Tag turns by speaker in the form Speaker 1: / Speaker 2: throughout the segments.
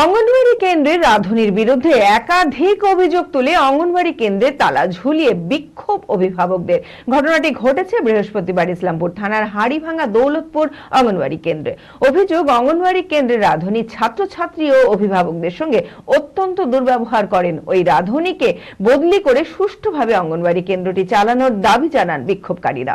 Speaker 1: অঙ্গনওয়াড়ি কেন্দ্রে রাধুনির বিরুদ্ধে একাধিক অভিযোগ তুলে অঙ্গনওয়াড়ি কেন্দ্রে তালা ঝুলিয়ে বিক্ষোভ অভিভাবকদের। ঘটনাটি ঘটেছে বৃহস্পতিবার ইসলামপুর থানার হাড়িভাঙ্গা দৌলতপুর অঙ্গনওয়াড়ি কেন্দ্রে। অভিযোগ, অঙ্গনওয়াড়ি কেন্দ্রে রাধুনী ছাত্রছাত্রী ও অভিভাবকদের সঙ্গে অত্যন্ত দুর্ব্যবহার করেন। ওই রাধুনীকে বদলি করে সুষ্ঠুভাবে অঙ্গনওয়াড়ি কেন্দ্রটি চালানোর দাবি জানান বিক্ষোভকারীরা।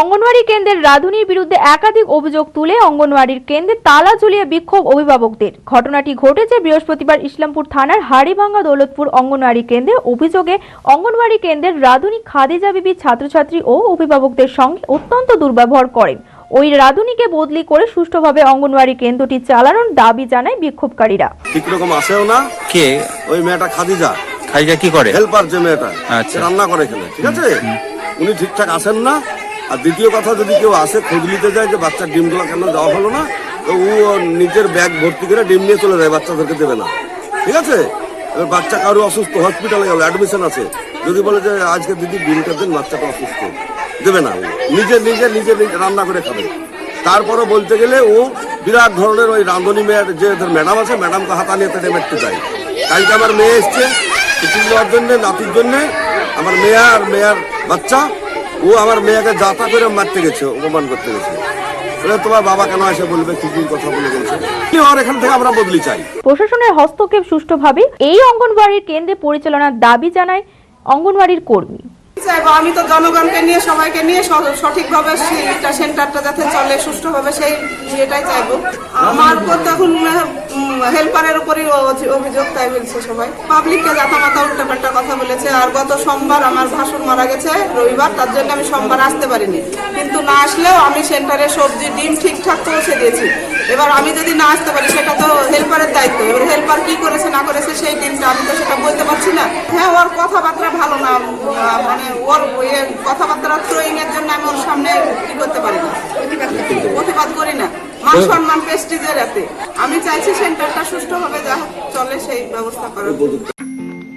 Speaker 2: অঙ্গনওয়াড়ি কেন্দ্রের রাধুনির বিরুদ্ধে একাধিক অভিযোগ তুলে অঙ্গনওয়াড়ির কেন্দ্রে তালা ঝুলিয়ে বিক্ষোভ অভিভাবকদের। ঘটনাটি ঘটেছে বৃহস্পতিবার ইসলামপুর থানার হাড়িভাঙ্গা দৌলতপুর অঙ্গনওয়াড়ি কেন্দ্রে। অভিযোগে অঙ্গনওয়াড়ি কেন্দ্রের রাধুনি খাদিজা বিবি ছাত্রছাত্রী ও অভিভাবকদের সঙ্গে অত্যন্ত দুর্ব্যবহার করেন। ওই রাধুনিকে বদলি করে সুষ্ঠুভাবে অঙ্গনওয়াড়ি কেন্দ্রটি চালানোর দাবি জানায় বিক্ষোভকারীরা।
Speaker 3: ঠিক রকম আসেও না?
Speaker 4: কে?
Speaker 3: ওই মেয়েটা খাদিজা।
Speaker 4: খাইজা কি করে?
Speaker 3: হেল্পার যে মেয়েটা।
Speaker 4: আচ্ছা।
Speaker 3: রান্না করে এখানে ঠিক আছে? উনি ঠিকঠাক আসেন না। আর দ্বিতীয় কথা, যদি কেউ আসে, খোঁজ নিতে যায় যে বাচ্চার ডিমগুলো কেন দেওয়া হলো না, তো ও নিজের ব্যাগ ভর্তি করে ডিম নিয়ে চলে যায়, বাচ্চাদেরকে দেবে না। ঠিক আছে? এবার বাচ্চা কারও অসুস্থ হসপিটালে গেল অ্যাডমিশন আছে। যদি বলে যে, আজকে দিদি ডিমটা দেন, বাচ্চাটা অসুস্থ, দেবে না। নিজে নিজে নিজে রান্না করে খাবে। তারপরে বলতে গেলে ও বিরাট ধরনের ওই রাঁধুনি মেয়ের যে ম্যাডাম আছে, ম্যাডামকে হাতা নিয়ে তেটে মেটতে যায়। কালকে আমার মেয়ে এসছে টিফিন দেওয়ার জন্য, নাতির জন্যে, আমার মেয়ে আর মেয়ের বাচ্চা, ও আমার মেয়েকে যাতা করে মারতে গেছে, অপমান করতে গেছে। তোমার বাবা কেন এসে এখান থেকে আমরা বদলি চাই।
Speaker 2: প্রশাসনের হস্তক্ষেপ সুষ্ঠুভাবে এই অঙ্গনবাড়ির কেন্দ্রে পরিচালনার দাবি জানায় অঙ্গনবাড়ির কর্মী।
Speaker 5: চাইব আমি তো জনগণকে নিয়ে, সবাইকে নিয়ে সঠিকভাবে সেইটা সেন্টারটা যাতে চলে, সুষ্ঠুভাবে সেই এটাই চাইব। আমার উপর তো এখন হেল্পারের উপরই অভিযোগ, তাই বলছে সবাই। পাবলিককে যাতা মাথা উল্টা পাল্টা কথা বলেছে। আর গত সোমবার আমার ভাসুর মারা গেছে, রবিবার, তার জন্য আমি সোমবার আসতে পারিনি। কিন্তু না আসলেও আমি সেন্টারে সবজি, ডিম ঠিকঠাক পৌঁছে দিয়েছি। এবার আমি যদি না আসতে পারি, সেটা তো হেল্পারের দায়িত্ব। এবার হেল্পার কি করেছে, না করেছে, সেই দিনটা আমি তো সেটা বলতে পারছি না। হ্যাঁ ওর কথাবার্তা ভালো না মানে ওর কথাবার্তা থ্রোয়িং এর জন্য আমি ওর সামনে কি করতে পারি না। প্রতিবাদ করি। না। মান সম্মান প্রেস্টিজের রাতে আমি চাইছি সেন্টারটা সুষ্ঠুভাবে যা চলে সেই ব্যবস্থা করার।